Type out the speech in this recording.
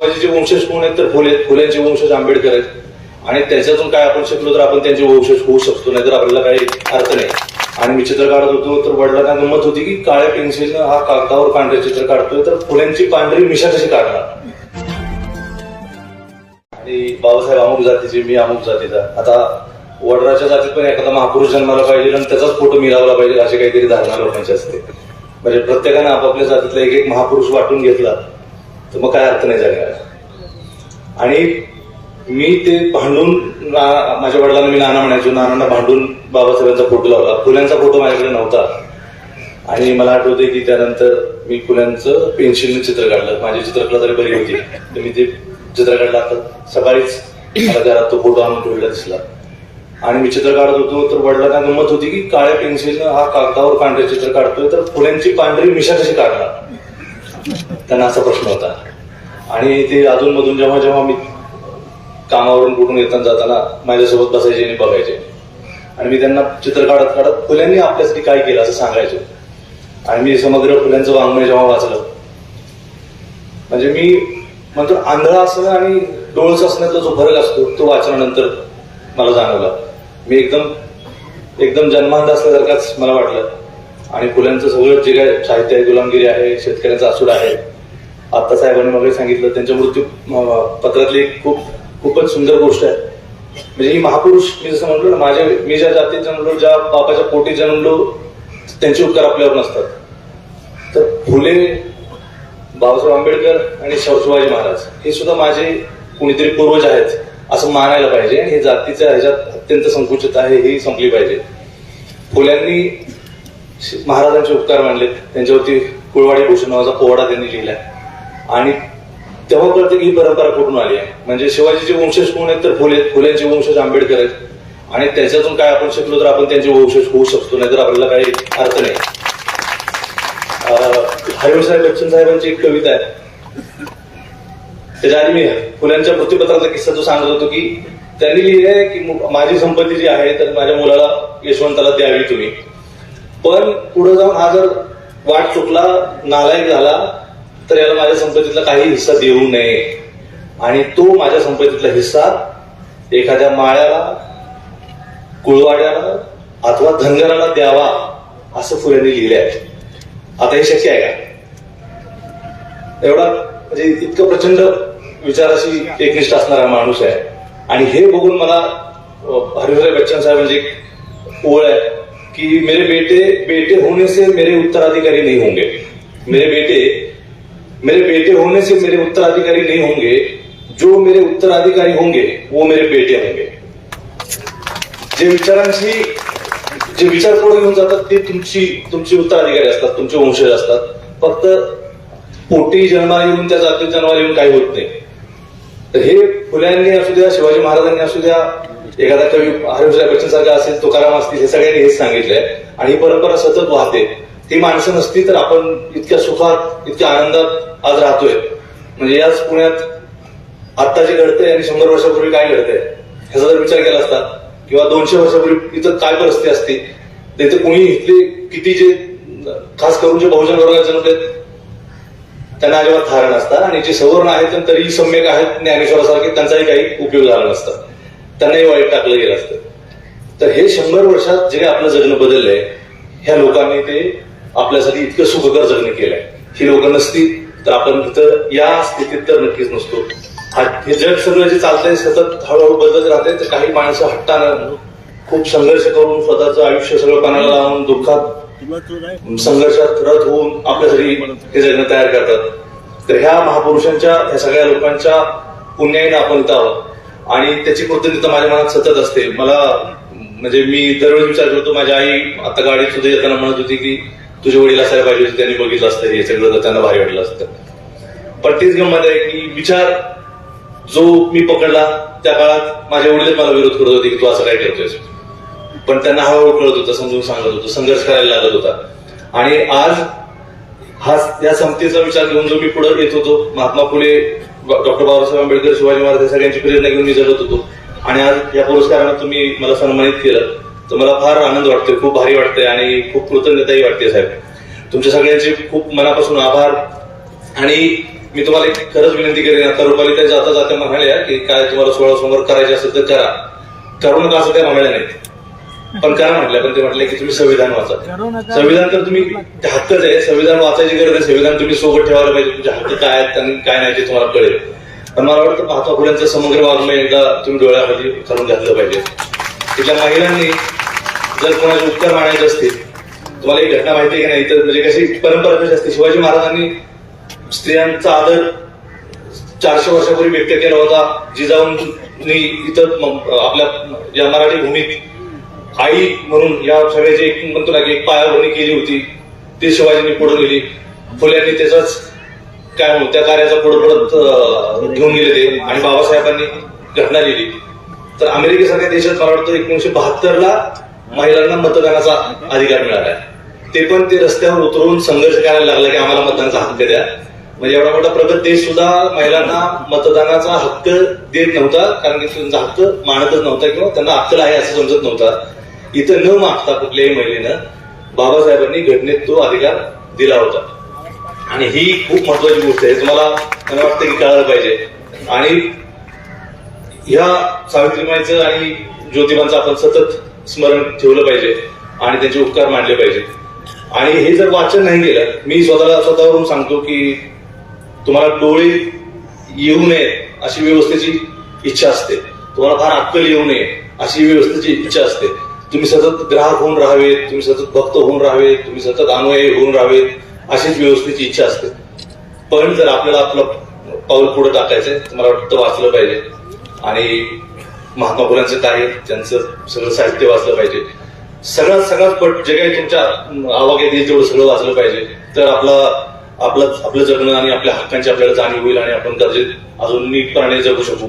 शिवाजीचे वंशज कोण आहेत तर फुले फुल्यांचे वंशज आंबेडकर आहेत. आणि त्याच्यातून काय आपण शिकलो तर आपण त्यांचे वंशज होऊ शकतो नाहीतर आपल्याला काही अर्थ नाही. आणि मी चित्र काढत होतो तर वडिलांना गंमत होती की काळ्या पेन्सिलनं हा कागदावर पांढरे चित्र काढतोय तर फुल्यांची पांढरी मिशा कशी काढणार? आणि बाबासाहेब अमुक जातीचे मी अमुक जातीचा. आता वडराच्या जातीत पण एखादा महापुरुष जन्माला पाहिजे आणि त्याचाच फोटो मिळावला पाहिजे अशी काहीतरी धारणा लोकांची असते. म्हणजे प्रत्येकानं आपापल्या जातीतला एक एक महापुरुष वाटून घेतला. तर मग काय अर्थ नाही जगायला आणि मी ते भांडून माझ्या वडिलांना मी नाना म्हणायचो नानांना भांडून बाबासाहेबांचा फोटो लावला. फुल्यांचा फोटो माझ्याकडे नव्हता. आणि मला आठवते की त्यानंतर मी फुल्यांचं पेन्सिलने चित्र काढलं. माझी चित्रकला तरी बरी होती तर मी ते चित्र काढलं. आता सकाळीच मला घरात तो फोटो आणून ठेवला दिसला. आणि मी चित्र काढत होतो तर वडिलांना गंमत होती की काळ्या पेन्सिलनं हा कागदावर पांढरे चित्र काढतोय तर फुल्यांची पांढरी मिशा कशी काढणार? त्यांना असा प्रश्न होता. आणि ते अधूनमधून जेव्हा जेव्हा मी कामावरून कुठून येताना जाताना माझ्यासोबत बसायचे आणि बघायचे. आणि मी त्यांना चित्र काढत काढत फुल्यांनी आपल्यासाठी काय केलं असं सांगायचं. आणि मी समग्र फुल्यांचं वाङ्मय जेव्हा वाचलं म्हणजे मी म्हणतो आंधळा असणं आणि डोळस असण्यातला जो फरक असतो तो वाचल्यानंतर मला जाणवला. मी एकदम एकदम जन्मांत असल्यासारखाच मला वाटलं. आणि फुल्यांचं सगळं जे काय साहित्य आहे गुलामगिरी आहे शेतकऱ्यांचा असूड आहे. आत्ता साहेबांनी वगैरे सांगितलं त्यांच्या मृत्यू पत्रातली एक खूप खूपच सुंदर गोष्ट आहे. म्हणजे ही महापुरुष मी जसं म्हणलो ना माझ्या मी ज्या जातीत जन्मलो ज्या बापाच्या पोटी जन्मलो त्यांचे उपकार आपल्यावर नसतात तर फुले बाबासाहेब आंबेडकर आणि शिवाजी महाराज हे सुद्धा माझे कुणीतरी पूर्वज आहेत असं मानायला पाहिजे. आणि हे जातीच्या ह्याच्यात अत्यंत संकुचित आहे ही संपली पाहिजे. फुल्यांनी महाराजांचे उपकार मानले. त्यांच्यावरती कुळवाडी भूषण नावाचा पोवाडा त्यांनी लिहिला आणि तेव्हा कळतं की ही परंपरा कुठून आली आहे? म्हणजे शिवाजीचे वंशज कोण आहेत तर फुले फुलेचे वंशज आंबेडकर आहेत. आणि त्याच्यातून काय आपण शिकलो तर आपण त्यांचे वंशज होऊ शकतो नाहीतर आपल्याला काही अर्थ नाही. हरिवसाहेब बच्चन साहेबांची एक कविता आहे. त्याच्या आधी मी फुल्यांच्या मृत्यूपत्रातला किस्सा जो सांगत होतो की त्यांनी लिहिले की माझी संपत्ती जी आहे तर माझ्या मुलाला यशवंताला द्यावी तुम्ही. पण पुढे जाऊन हा जर वाट चुकला नालायक झाला तर याला माझ्या संपत्तीतला काही हिस्सा देऊ नये. आणि तो माझ्या संपत्तीतला हिस्सा एखाद्या माळ्याला कुळवाड्याला अथवा धनगराला द्यावा असं फुल्यांनी लिहिले आहे आता हे शक्य आहे का? एवढा म्हणजे इतकं प्रचंड विचाराशी एकनिष्ठ असणारा माणूस आहे. आणि हे बघून मला अं, हरिभाई बच्चन साहेब म्हणजे एक ओळ आहे. की मेरे बेटे बेटे होने से मेरे उत्तराधिकारी नहीं होंगे। मेरे बेटे मेरे बेटे होने से मेरे उत्तराधिकारी नहीं होंगे। जो मेरे उत्तराधिकारी होंगे, वो मेरे बेटे होंगे। जे विचारांशी जे विचार पुढे घेऊन जातात, ते तुमची तुमची उत्तराधिकारी असतात, तुमचे वंशज असतात. फक्त पोटी जन्माला येऊन, त्या जातीत येऊन काही होत नाही. तर हे फुल्यांनी असू द्या, शिवाजी महाराजांनी असू द्या एखादा कवी हरिभाई बच्चन सारखा असेल तुकाराम असतील हे सगळ्यांनी हेच सांगितलंय. आणि ही परंपरा सतत वाहते. ती माणसं नसती तर आपण इतक्या सुखात इतक्या आनंदात आज राहतोय. म्हणजे याच पुण्यात आत्ता जे घडतंय आणि शंभर वर्षापूर्वी काय घडतंय ह्याचा जर विचार केला असता किंवा दोनशे वर्षापूर्वी इथं काय परिस्थिती असती तर इथे कोणी इथले किती जे खास करून जे बहुजन जन्म आहेत त्यांना अजिबात थार नसतात आणि जे सवर्ण आहेत तरी तरीही सम्यक आहेत ज्ञानेश्वरासारखे त्यांचाही काही उपयोग झाला नसतात त्यांनाही वाईट टाकलं गेलं असतं. तर हे शंभर वर्षात जे काही आपलं जगणं बदललंय ह्या लोकांनी ते आपल्यासाठी इतकं सुखकर जगणं केलंय. ही लोक नसती तर आपण तिथं या स्थितीत तर नक्कीच नसतो. हे जग सगळं जे चालतंय सतत हळूहळू बदलत राहते तर काही माणसं हट्टानं खूप संघर्ष करून स्वतःचं आयुष्य सगळं पाण्याला लावून दुःखात संघर्षात रथ होऊन आपल्यासाठी हे जगणं तयार करतात. तर ह्या महापुरुषांच्या ह्या सगळ्या लोकांच्या पुण्याईनं आपण इथं आहोत. आणि त्याची कृतज्ञता माझ्या मनात सतत असते. मला म्हणजे मी दरवेळी विचार करतो माझी आई आता गाडीत सुद्धा येताना म्हणत होती की तुझे वडील असायला पाहिजे होते त्यांनी बघितलं असतं हे सगळं तर त्यांना भारी वाटलं असतं. पण तीच गंमत आहे की विचार जो मी पकडला त्या काळात माझे वडील मला विरोध करत होते की तू असं काय करतोयस? पण त्यांना हळूहळू कळत होतं समजून सांगत होतं संघर्ष करायला लागत होता. आणि आज हा या समतेचा विचार घेऊन जो मी पुढे येत होतो महात्मा फुले डॉक्टर बाबासाहेब आंबेडकर शिवाजी महाराज या सगळ्यांची प्रेरणा घेऊन मी जगत होतो. आणि आज या पुरस्कारानं तुम्ही मला सन्मानित केलं. तर मला फार आनंद वाटतोय खूप भारी वाटतंय आणि खूप कृतज्ञताही वाटते साहेब. तुमच्या सगळ्यांचे खूप मनापासून आभार. आणि मी तुम्हाला एक खरंच विनंती करेन आता रुपाली त्या जाता जाता म्हणाल्या की काय तुम्हाला सोळा समोर करायचे असेल तर करा. करू नका असं त्या म्हणाल्या नाही पण करा म्हटलं पण ते म्हटलं की तुम्ही संविधान वाचा. संविधान तर तुम्ही हक्कच आहे. संविधान वाचायची गरज आहे संविधान तुम्ही सोबत ठेवायला पाहिजे. तुमचे हक्क काय आहेत आणि काय नाही ते तुम्हाला कळेल. पण मला वाटतं महात्मा फुल्यांचं समग्र वाङ्मय एकदा तुम्ही डोळ्यामध्ये घालून घातलं पाहिजे. तिथल्या महिलांनी जर कोणाचे उपकार मानायचे असतील तुम्हाला एक घटना माहिती आहे की नाही? तर म्हणजे कशी परंपरा कशी असते. शिवाजी महाराजांनी स्त्रियांचा आदर चारशे वर्षापूर्वी व्यक्त केला होता. जिजाऊंनी इथं आपल्या या मराठी भूमीत आई म्हणून या सगळ्याची एक म्हणतो ना की एक पायाभरणी केली होती ती शिवाजींनी पुढे गेली फुल्यांनी त्याचाच काय म्हणू त्या कार्याचा पुढे पडत घेऊन गेले ते आणि बाबासाहेबांनी घटना लिहिली. तर अमेरिकेसारख्या देशात मला वाटतं एकोणीशे बहात्तर ला महिलांना मतदानाचा अधिकार मिळाला आहे. ते पण ते रस्त्यावर उतरून संघर्ष करायला लागला की आम्हाला मतदानाचा हक्क द्या. म्हणजे एवढा मोठा प्रगत देश सुद्धा महिलांना मतदानाचा हक्क देत नव्हता कारण की त्यांचा हक्क मानतच नव्हता किंवा त्यांना अक्कल आहे असं समजत नव्हता. इथं न मागता कुठल्याही महिलेनं बाबासाहेबांनी घटनेत तो अधिकार दिला होता. आणि ही खूप महत्वाची गोष्ट आहे. तुम्हाला मला वाटतं की कळायला पाहिजे. आणि ह्या सावित्रीमाईचं आणि ज्योतिबांचं आपण सतत स्मरण ठेवलं पाहिजे आणि त्यांचे उपकार मानले पाहिजे. आणि हे जर वाचन नाही केलं मी स्वतःला स्वतःवरून सांगतो की तुम्हाला डोळे येऊ नये अशी व्यवस्थेची इच्छा असते. तुम्हाला फार अक्कल येऊ नये अशी व्यवस्थेची इच्छा असते. तुम्ही सतत ग्राहक होऊन राहावेत तुम्ही सतत भक्त होऊन राहावेत तुम्ही सतत अनुयायी होऊन राहावेत अशीच व्यवस्थेची इच्छा असते. पण जर आपल्याला आपलं पाऊल पुढे टाकायचंय तर मला वाटतं वाचलं पाहिजे. आणि महात्मा फुलांचं कार्य त्यांचं सगळं साहित्य वाचलं पाहिजे. सगळ्यात सगळ्यात पट जे काही तुमच्या आवाक्यात येईल तेवढं सगळं वाचलं पाहिजे. तर आपला आपलं आपलं जगणं आणि आपल्या हक्कांची आपल्याला जाणीव होईल आणि आपण गरजेत अजून नीटपणे जगू शकू.